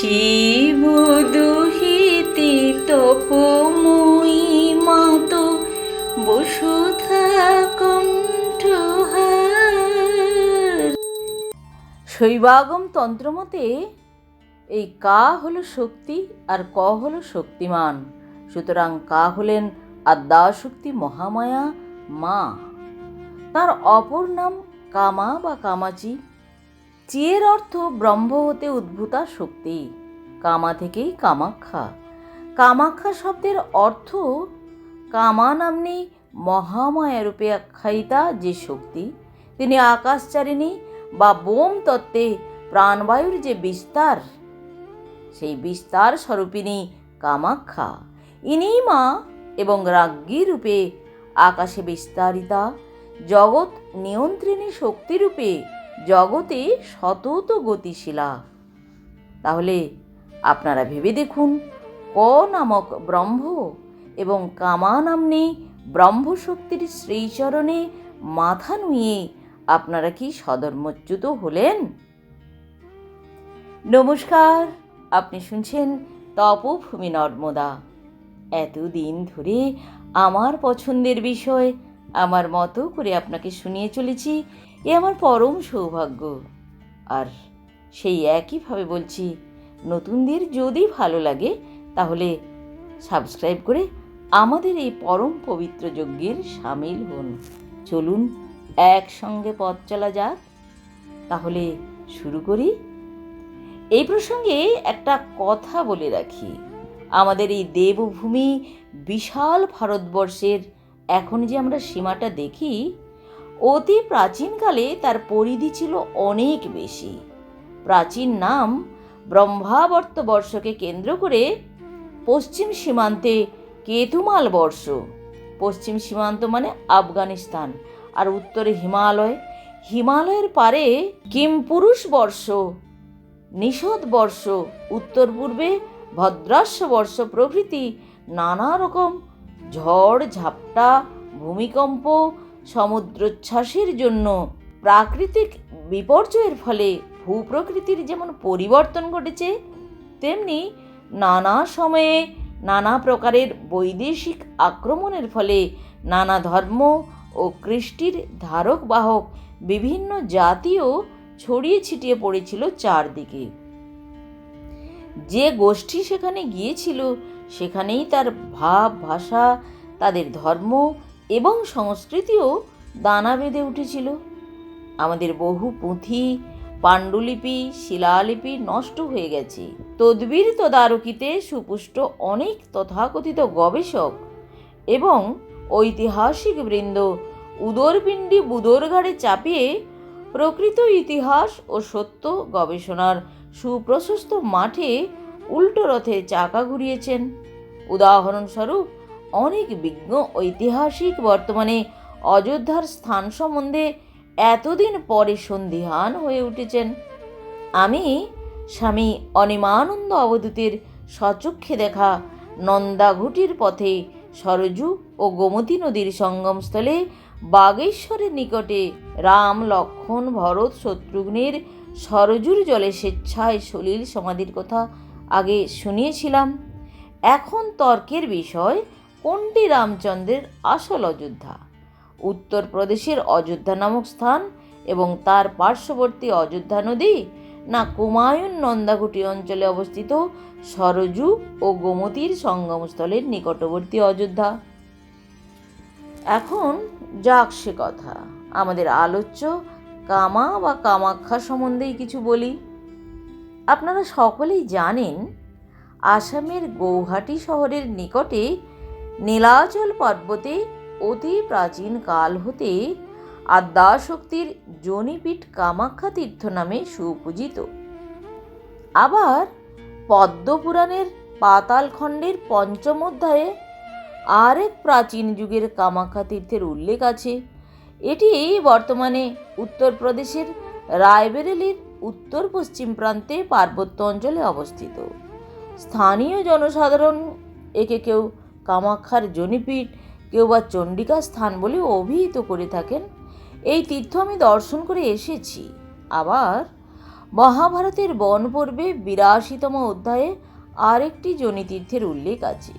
শিব দুহিতে তপময়ী মাত, বসুধা কণ্ঠহার শৈবাগম তন্ত্রমতে এই কা হল শক্তি আর ক হল শক্তিমান। সুতরাং কা হলেন আদ্যাশক্তি মহামায়া মা। তার অপর নাম কামা বা কামাচি। চিয়ের অর্থ ব্রহ্ম হতে উদ্ভূতা শক্তি। কামা থেকেই কামাখ্যা। কামাখ্যা শব্দের অর্থ কামা নামনি মহামায়া রূপে আখ্যায়িতা যে শক্তি। তিনি আকাশচারিণী বা বোম তত্ত্বে প্রাণবায়ুর যে বিস্তার, সেই বিস্তার স্বরূপিণী কামাখ্যা। ইনি মা এবং রাজ্ঞী রূপে আকাশে বিস্তারিতা, জগৎ নিয়ন্ত্রিণী শক্তিরূপে জগতে সতত গতিশীলা। তাহলে আপনারা ভেবে দেখুন, ক নামক ব্রহ্ম এবং কামা নামনি ব্রহ্মশক্তির শ্রীচরণে মাথা নুয়ে আপনারা কি সদর্মচ্যুত হলেন? নমস্কার, আপনি শুনছেন তপভূমি নর্মদা। এতদিন ধরে আমার পছন্দের বিষয়, আমার মতো করে আপনাকে শুনিয়ে চলেছি এ আমার পরম সৌভাগ্য। আর সেই একইভাবে বলছি, নতুনদের যদি ভালো লাগে, তাহলে সাবস্ক্রাইব করে আমাদের এই পরম পবিত্র যজ্ঞের সামিল হন। চলুন একসঙ্গে পথ চলা যাক। তাহলে শুরু করি। এই প্রসঙ্গে একটা কথা বলে রাখি। আমাদের এই দেবভূমি বিশাল ভারতবর্ষের, এখন যে আমরা সীমাটা দেখি অতি প্রাচীনকালে তার পরিধি ছিল অনেক বেশি। প্রাচীন নাম ব্রহ্মাবর্ত বর্ষকে কেন্দ্র করে পশ্চিম সীমান্তে কেতুমাল বর্ষ। পশ্চিম সীমান্ত মানে আফগানিস্তান আর উত্তরে হিমালয়। হিমালয়ের পারে কিমপুরুষ বর্ষ, নিষদ বর্ষ, উত্তর পূর্বে ভদ্রাস্য বর্ষ প্রভৃতি নানা রকম ঝড়, ঝাপটা, ভূমিকম্প সমুদ্রোচ্ছ্বাসের জন্য প্রাকৃতিক বিপর্যয়ের ফলে ভূপ্রকৃতির যেমন পরিবর্তন ঘটেছে, তেমনি নানা সময়ে নানা প্রকারের বৈদেশিক আক্রমণের ফলে নানা ধর্ম ও কৃষ্টির ধারক বাহক বিভিন্ন জাতিও ছড়িয়ে ছিটিয়ে পড়েছিল চারদিকে। যে গোষ্ঠী সেখানে গিয়েছিল, সেখানেই তার ভাব, ভাষা, তাদের ধর্ম এবং সংস্কৃতিও দানা বেঁধে উঠেছিল। আমাদের বহু পুঁথি, পাণ্ডুলিপি, শিলালিপি নষ্ট হয়ে গেছে। তদ্বির তদারকিতে সুপুষ্ট অনেক তথাকথিত গবেষক এবং ঐতিহাসিক বৃন্দ উদরপিণ্ডি বুদরঘাড়ে চাপিয়ে প্রকৃত ইতিহাস ও সত্য গবেষণার সুপ্রশস্ত মাঠে উল্টো রথে চাকা ঘুরিয়েছেন। উদাহরণস্বরূপ অনেক বিজ্ঞ ঐতিহাসিক বর্তমানে অযোধ্যার স্থান সম্বন্ধে এতদিন পরে সন্ধিহান হয়ে উঠেছেন। আমি স্বামী অনিমানন্দ অবধূতের সচক্ষে দেখা নন্দাঘুটির পথে সরজু ও গোমতী নদীর সঙ্গমস্থলে বাগেশ্বরের নিকটে রাম, লক্ষণ, ভরত, শত্রুঘ্নের সরজুর জলে স্বেচ্ছায় সলিল সমাধির কথা আগে শুনিয়েছিলাম। এখন তর্কের বিষয় কোনটি রামচন্দ্রের আসল অযোধ্যা। উত্তরপ্রদেশের অযোধ্যা নামক স্থান এবং তার পার্শ্ববর্তী অযোধ্যা নদী না কুমায়ুন নন্দাঘুটি অঞ্চলে অবস্থিত সরজু ও গোমতীর সঙ্গমস্থলের নিকটবর্তী অযোধ্যা। এখন যাক সে কথা, আমাদের আলোচ্য কামা বা কামাখ্যা সম্বন্ধেই কিছু বলি। আপনারা সকলেই জানেন, আসামের গৌহাটি শহরের নিকটে নীলাচল পর্বতে অতি প্রাচীন কাল হতে আদ্যাশক্তির জনিপীঠ কামাখ্যা তীর্থ নামে সুপূজিত। আবার পদ্মপুরাণের পাতালখণ্ডের পঞ্চম অধ্যায়ে আরেক প্রাচীন যুগের কামাখ্যা তীর্থের উল্লেখ আছে। এটি বর্তমানে উত্তরপ্রদেশের রায়বেরেলির উত্তর পশ্চিম প্রান্তে পার্বত্য অঞ্চলে অবস্থিত। স্থানীয় জনসাধারণ একে কেউ কামাখ্যার জনিপীঠ, কেউ বা চণ্ডিকা স্থান বলে অভিহিত করে থাকেন। এই তীর্থ আমি দর্শন করে এসেছি। আবার মহাভারতের বন পর্বে বিরাশিতম অধ্যায়ে আরেকটি জনিতীর্থের উল্লেখ আছে।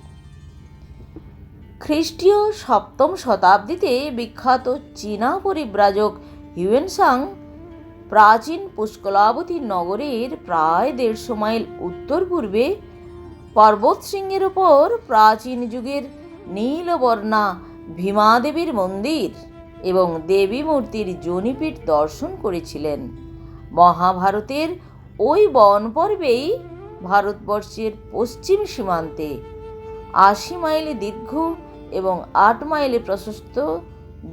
খ্রিস্টীয় সপ্তম শতাব্দীতে বিখ্যাত চীনা পরিব্রাজক হিউয়েনসাং প্রাচীন পুষ্কলাবতী নগরের প্রায় দেড়শো মাইল উত্তর পূর্বে পর্বতশৃঙ্গের উপর প্রাচীন যুগের নীলবর্ণা ভীমাদেবীর মন্দির এবং দেবী মূর্তির জনিপীঠ দর্শন করেছিলেন। মহাভারতের ওই বন পর্বেই ভারতবর্ষের পশ্চিম সীমান্তে আশি মাইল দীর্ঘ এবং আট মাইলে প্রশস্ত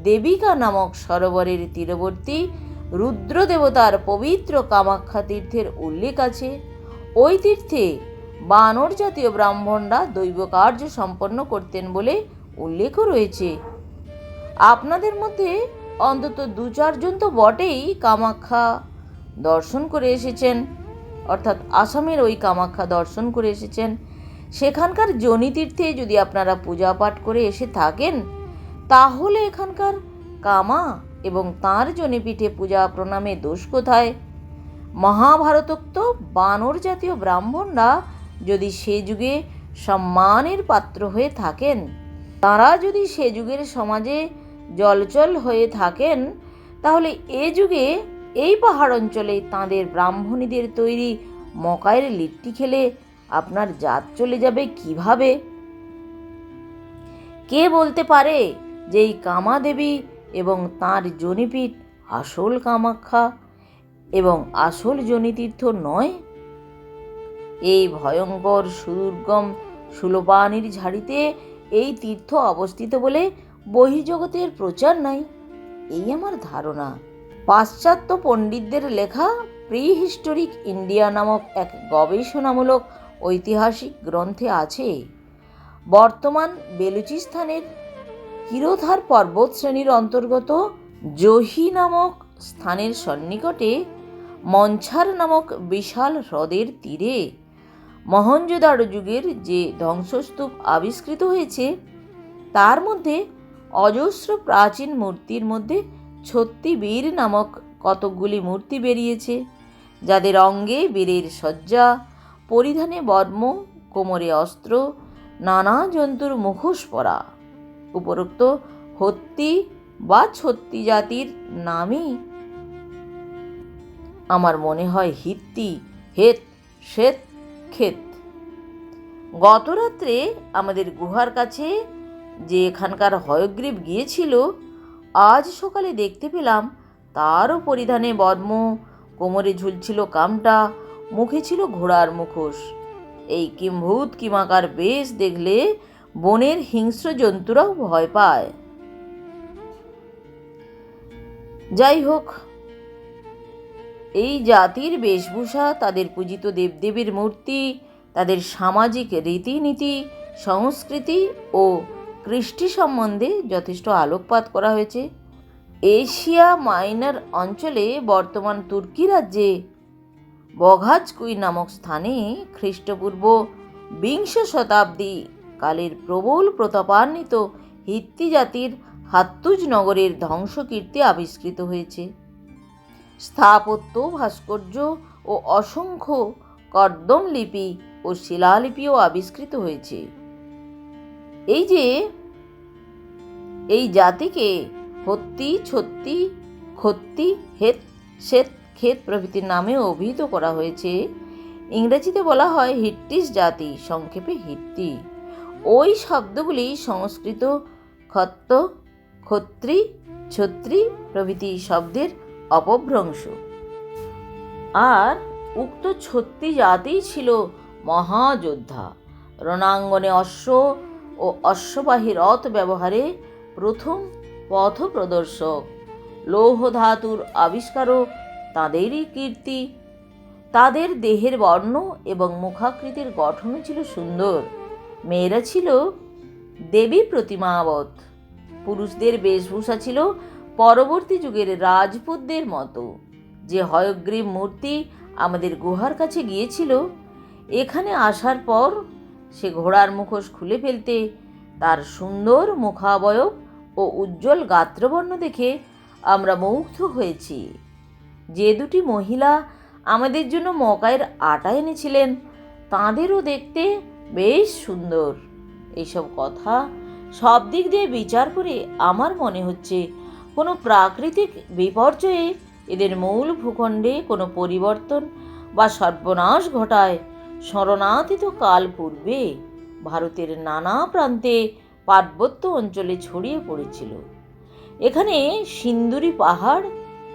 দেবিকা নামক সরোবরের তীরবর্তী রুদ্র দেবতার পবিত্র কামাখ্যা তীর্থের উল্লেখ আছে। ওই তীর্থে বানর জাতীয় ব্রাহ্মণরা দৈব কার্য সম্পন্ন করতেন বলে উল্লেখও রয়েছে। আপনাদের মধ্যে অন্তত দু চারজন তো বটেই কামাখ্যা দর্শন করে এসেছেন, অর্থাৎ আসামের ওই কামাখ্যা দর্শন করে এসেছেন। সেখানকার জনিতীর্থে যদি আপনারা পূজা পাঠ করে এসে থাকেন, তাহলে এখানকার কামা এবং তাঁর জনিপীঠে পূজা প্রণামে দোষ কোথায়? মহাভারতোক্ত বানর জাতীয় ব্রাহ্মণরা যদি সে যুগে সম্মানের পাত্র হয়ে থাকেন, তারা যদি সে যুগের সমাজে জলচল হয়ে থাকেন, তাহলে এ যুগে এই পাহাড় অঞ্চলে তাঁদের ব্রাহ্মণীদের তৈরি মকাইয়ের লিট্টি খেলে আপনার জাত চলে যাবে কীভাবে? কে বলতে পারে যে এই কামাদেবী এবং তাঁর জনিপীঠ আসল কামাখ্যা এবং আসল জনিতীর্থ নয়? এই ভয়ঙ্কর সুদুর্গম সুলোপানির ঝাড়িতে এই তীর্থ অবস্থিত বলে বহির্জগতের প্রচার নাই। এই আমার ধারণা। পাশ্চাত্য পণ্ডিতদের লেখা প্রি হিস্টোরিক ইন্ডিয়া নামক এক গবেষণামূলক ঐতিহাসিক গ্রন্থে আছে, বর্তমান বেলুচিস্তানের কিরোধার পর্বত শ্রেণির অন্তর্গত জহি নামক স্থানের সন্নিকটে মঞ্ছার নামক বিশাল হ্রদের তীরে মহঞ্জোদারো যুগের যে ধ্বংসস্তূপ আবিষ্কৃত হয়েছে, তার মধ্যে অজস্র প্রাচীন মূর্তির মধ্যে ছত্তি বীর নামক কতকগুলি মূর্তি বেরিয়েছে, যাদের অঙ্গে বীরের সজ্জা পরিধানে বর্ম, কোমরে অস্ত্র, নানা জন্তুর মুখোশ পরা। উপরোক্ত হত্তি বা ছত্তি জাতির নামই আমার মনে হয় হিত্তি, হেত, শ্বেত ক্ষেত। গতরাত্রে আমাদের গুহার কাছে যে এখানকার হয়গ্রীব গিয়েছিল, আজ সকালে দেখতে পেলাম তারও পরিধানে বর্ম, কোমরে ঝুলছিল কামটা, মুখে ছিল ঘোড়ার মুখোশ। এই কিম্ভূত কিমাকার বেশ দেখলে বনের হিংস্র জন্তুরাও ভয় পায়। যাই হোক এই জাতির বেশভূষা, তাদের পূজিত দেবদেবীর মূর্তি, তাদের সামাজিক রীতিনীতি, সংস্কৃতি ও কৃষ্টি সম্বন্ধে যথেষ্ট আলোকপাত করা হয়েছে। এশিয়া মাইনার অঞ্চলে বর্তমান তুর্কি রাজ্যে বঘাজকুই নামক স্থানে খ্রিস্টপূর্ব বিংশ শতাব্দী কালের প্রবল প্রতাপান্বিত হিত্তি জাতির হাত্তুজ নগরের ধ্বংসকীর্তি আবিষ্কৃত হয়েছে। স্থাপত্য, ভাস্কর্য ও অসংখ্য কর্দম লিপি ও শিলালিপিও আবিষ্কৃত হয়েছে। এই যে এই জাতিকে হত্তি, ছত্তি, খত্তি, হেত, শ্বেত, ক্ষেত প্রভৃতির নামে অভিহিত করা হয়েছে। ইংরেজিতে বলা হয় হিট্টিস জাতি, সংক্ষেপে হিট্টি। ওই শব্দগুলি সংস্কৃত খত্ত ক্ষত্রি ছত্রি প্রভৃতি শব্দের অপভ্রংশ। আর উক্ত ছত্রি জাতিই ছিল মহাযোদ্ধা। রণাঙ্গনে অশ্ব ও অশ্ববাহী রথ ব্যবহারে প্রথম পথ প্রদর্শক লৌহ ধাতুর আবিষ্কারও তাঁদেরই কীর্তি। তাদের দেহের বর্ণ এবং মুখাকৃতির গঠনও ছিল সুন্দর। মেয়েরা ছিল দেবী প্রতিমাবত পুরুষদের বেশভূষা ছিল পরবর্তী যুগের রাজপুতদের মতো। যে হয়গ্রীব মূর্তি আমাদের গুহার কাছে গিয়েছিল, এখানে আসার পর সে ঘোড়ার মুখোশ খুলে ফেলতে, তার সুন্দর মুখাবয়ব ও উজ্জ্বল গাত্রবর্ণ দেখে আমরা মুগ্ধ হয়েছি। যে দুটি মহিলা আমাদের জন্য মকায়ের আটা এনেছিলেন, তাঁদেরও দেখতে বেশ সুন্দর। এইসব কথা সব দিক দিয়ে বিচার করে আমার মনে হচ্ছে কোনো প্রাকৃতিক বিপর্যয়ে এদের মূল ভূখণ্ডে কোনো পরিবর্তন বা সর্বনাশ ঘটায় শরণাতীত কাল পূর্বে ভারতের নানা প্রান্তে পার্বত্য অঞ্চলে ছড়িয়ে পড়েছিল। এখানে সিন্দুরি পাহাড়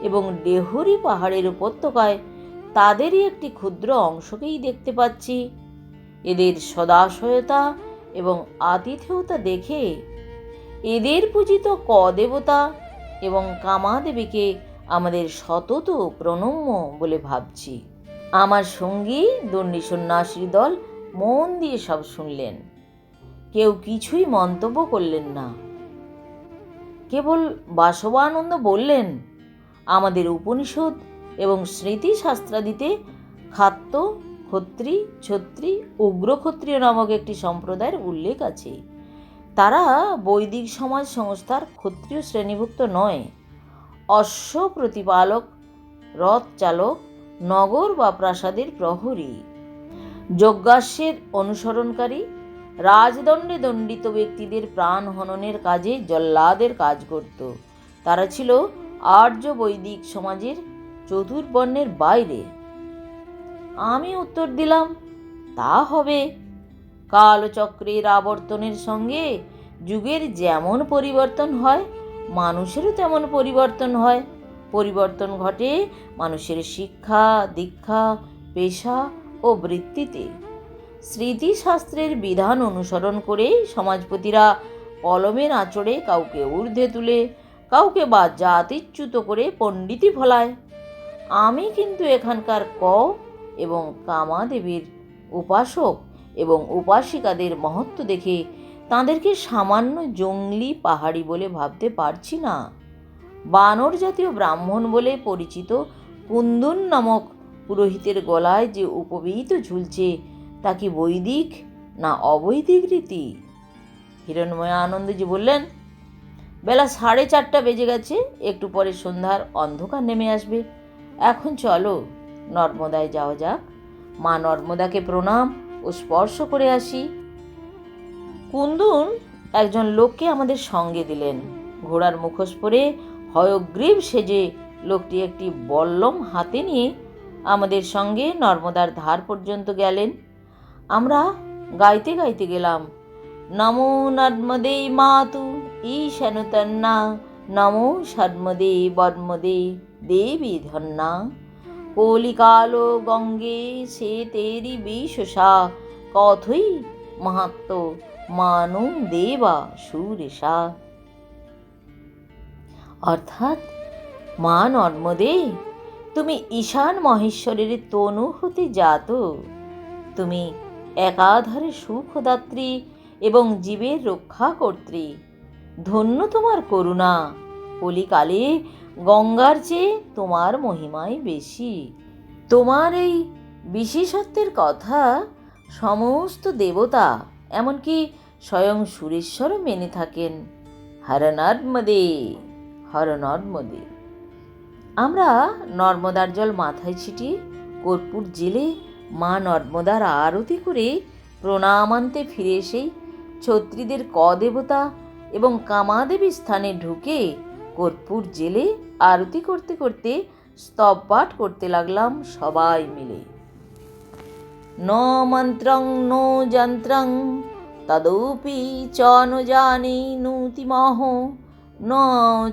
এবং ডেহরি পাহাড়ের উপত্যকায় তাদেরই একটি ক্ষুদ্র অংশকেই দেখতে পাচ্ছি। এদের সদাশয়তা এবং আতিথেয়তা দেখে এদের পূজিত ক দেবতা এবং কামাদেবীকে আমাদের সতত প্রণম্য বলে ভাবছি। আমার সঙ্গী দণ্ডী সন্ন্যাসী দল মন দিয়ে সব শুনলেন। কেউ কিছুই মন্তব্য করলেন না। কেবল বাসবানন্দ বললেন, আমাদের উপনিষদ এবং স্মৃতি শাস্ত্রাদিতে খাদ্য ক্ষত্রি, ছত্রি, উগ্রক্ষত্রিয় নামক একটি সম্প্রদায়ের উল্লেখ আছে। তারা বৈদিক সমাজ সংস্থার ক্ষত্রিয় শ্রেণীভুক্ত নয়। অশ্ব প্রতিপালক, রথ চালক, নগর বা প্রাসাদের প্রহরী। যজ্ঞাস্যের অনুসরণকারী, রাজদণ্ডে দণ্ডিত ব্যক্তিদের প্রাণ হননের কাজে জল্লাদের কাজ করত। তারা ছিল আর্য বৈদিক সমাজের চতুর্বর্ণের বাইরে। আমি উত্তর দিলাম, তা হবে। কালচক্রের আবর্তনের সঙ্গে যুগের যেমন পরিবর্তন হয়, মানুষেরও তেমন পরিবর্তন হয়। পরিবর্তন ঘটে মানুষের শিক্ষা, দীক্ষা, পেশা ও বৃত্তিতে। স্মৃতিশাস্ত্রের বিধান অনুসরণ করে সমাজপতিরা কলমের আঁচড়ে কাউকে ঊর্ধ্বে তুলে, কাউকে বা জাতিচ্যুত করে পণ্ডিতই ফলায়। আমি কিন্তু এখানকার ক এবং কামাদেবীর উপাসক এবং উপাসিকাদের মহত্ব দেখে তাঁদেরকে সামান্য জঙ্গলি পাহাড়ি বলে ভাবতে পারছি না। বানর জাতীয় ব্রাহ্মণ বলে পরিচিত কুন্দন নামক পুরোহিতের গলায় যে উপবিহিত ঝুলছে, তা কি বৈদিক না অবৈদিক রীতি? হিরণময় আনন্দজি বললেন, বেলা সাড়ে চারটা বেজে গেছে, একটু পরে সন্ধ্যার অন্ধকার নেমে আসবে। এখন চলো নর্মদায় যাওয়া যাক। মা নর্মদাকে প্রণাম। ও স্পর্শ করে আসি। কুন্দুন একজন লোককে আমাদের সঙ্গে দিলেন। ঘোড়ার মুখোশ পরে হয়গ্রীব সেজে লোকটি একটি বল্লম হাতে নিয়ে আমাদের সঙ্গে নর্মদার ধার পর্যন্ত গেলেন। আমরা গাইতে গাইতে গেলাম। নমো নর্মদে মাতু ঈশানুতন্না নমো সর্মদে বর্মদে দেবী ধন্যা কলিকালো গঙ্গে সে তেরি বিশ্বসা কথই মাহাত্ম মানু দেবা সুরেশা। অর্থাৎ, মা নর্মদে, তুমি ঈশান মহেশ্বরের তনু হতে জাত তুমি একাধারে সুখদাত্রী এবং জীবের রক্ষা কর্ত্রী ধন্য তোমার করুণা। কলিকালে গঙ্গার চেয়ে তোমার মহিমাই বেশি। তোমার এই বিশেষত্বের কথা সমস্ত দেবতা, এমনকি স্বয়ং সুরেশ্বরও মেনে থাকেন। হর নর্মদে হর নর্মদে। আমরা নর্মদার জল মাথায় ছিটিয়ে কর্পূর জেলে মা নর্মদার আরতি করে প্রণামান্তে ফিরে এসেই ছত্রীদের কদেবতা এবং কামাদেবী স্থানে ঢুকে কর্পূর জেলে আরতি করতে করতে স্তব পাঠ করতে লাগলাম সবাই মিলে। ন মন্ত্রং, নো যন্ত্রং, তদপি চ জানি নূতিমহ, ন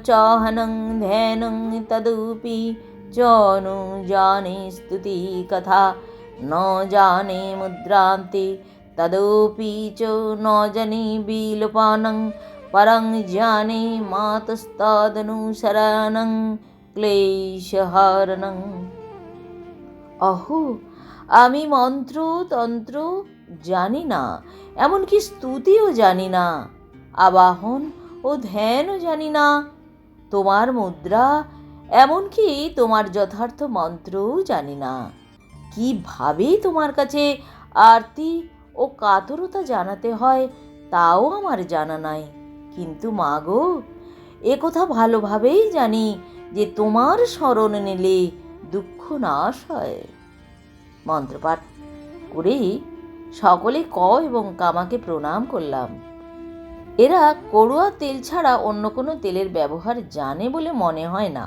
চাহনং ধ্যানং, তদপি চ নো জানে স্তুতি কথা, ন জানে মুদ্রান্তে, তদপি চ ন জানি বিলোপানং পরং জানে মাতস্তদনুসরণং ক্লেশহরণং অহো আমি মন্ত্র, তন্ত্র জানি না, এমনকি স্তুতিও জানি না, আবাহন ও ধ্যানও জানি না। তোমার মুদ্রা এমনকি তোমার যথার্থ মন্ত্রও জানি না। কীভাবে তোমার কাছে আরতি ও কাতরতা জানাতে হয়, তাও আমার জানা নাই। কিন্তু মা গো, এ কথা ভালোভাবেই জানি যে তোমার স্মরণ নিলে দুঃখ নাশ হয়। মন্ত্রপাঠ করেই সকলে ক এবং কামাকে প্রণাম করলাম। এরা করুয়া তেল ছাড়া অন্য কোনো তেলের ব্যবহার জানে বলে মনে হয় না।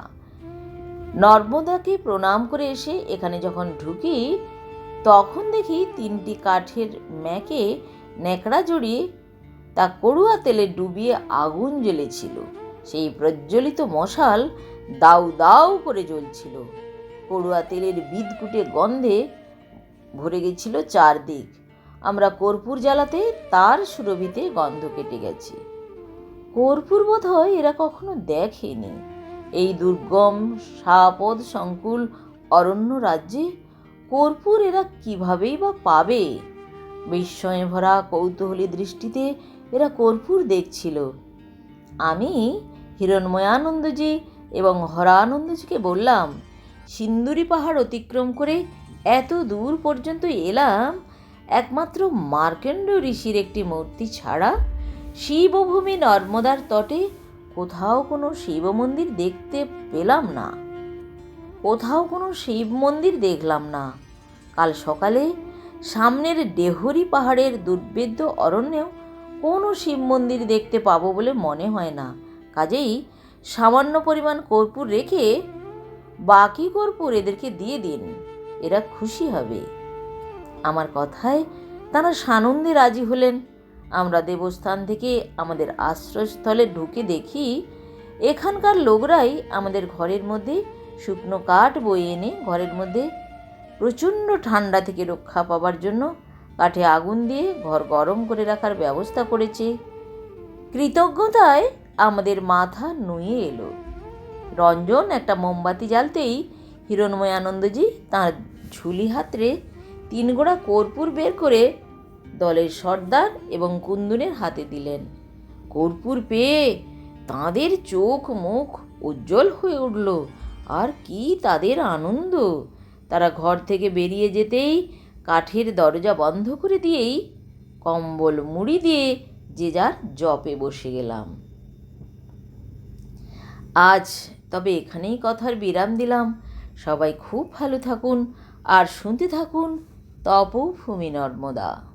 নর্মদাকে প্রণাম করে এসে এখানে যখন ঢুকি, তখন দেখি তিনটি কাঠের ম্যাকে ন্যাকড়া জড়িয়ে তা করুয়া তেলে ডুবিয়ে আগুন জ্বলেছিল। সেই প্রজ্বলিত মশাল দাউ দাউ করে জ্বলছিল। করুয়া তেলের বিদকুটে গন্ধে ভরে গেছিল চারদিক। আমরা কর্পূর জ্বালাতে তার সুরভিতে গন্ধ কেটে গেছি। কর্পূর বোধ হয় এরা কখনো দেখেনি। এই দুর্গম, সাপদ, সংকুল, অরণ্য রাজ্যে কর্পূর এরা কিভাবেই বা পাবে? বিস্ময়ে ভরা কৌতূহলী দৃষ্টিতে এরা কর্পূর দেখছিল। আমি হিরণময়ানন্দজি এবং হরানন্দজিকে বললাম, সিন্দুরি পাহাড় অতিক্রম করে এত দূর পর্যন্ত এলাম, একমাত্র মার্কেন্ড ঋষির একটি মূর্তি ছাড়া শিবভূমি নর্মদার তটে কোথাও কোনো শিব মন্দির দেখতে পেলাম না। কোথাও কোনো শিব মন্দির দেখলাম না। কাল সকালে সামনের ডেহরি পাহাড়ের দুর্বেদ্য অরণ্যেও কোনো শিব মন্দির দেখতে পাবো বলে মনে হয় না। কাজেই সামান্য পরিমাণ কর্পূর রেখে বাকি কর্পূর এদেরকে দিয়ে দিন। এরা খুশি হবে। আমার কথায় তারা সানন্দে রাজি হলেন। আমরা দেবস্থান থেকে আমাদের আশ্রয়স্থলে ঢুকে দেখি এখানকার লোকরাই আমাদের ঘরের মধ্যে শুকনো কাঠ বয়ে এনে ঘরের মধ্যে প্রচণ্ড ঠান্ডা থেকে রক্ষা পাবার জন্য কাঠে আগুন দিয়ে ঘর গরম করে রাখার ব্যবস্থা করেছে। কৃতজ্ঞতায় আমাদের মাথা নুয়ে এলো। রঞ্জন একটা মোমবাতি জ্বালতেই হিরণময় আনন্দজি তাঁর ঝুলি হাতরে তিন গোড়া কর্পূর বের করে দলের সর্দার এবং কুন্দনের হাতে দিলেন। কর্পূর পেয়ে তাঁদের চোখ মুখ উজ্জ্বল হয়ে উঠল। আর কি তাদের আনন্দ! তারা ঘর থেকে বেরিয়ে যেতেই কাঠের দরজা বন্ধ করে দিয়েই কম্বল মুড়ি দিয়ে যে যার জপে বসে গেলাম। আজ তবে এখানেই কথার বিরাম দিলাম। সবাই খুব ভালো থাকুন, আর শুনতে থাকুন তপভূমি নর্মদা।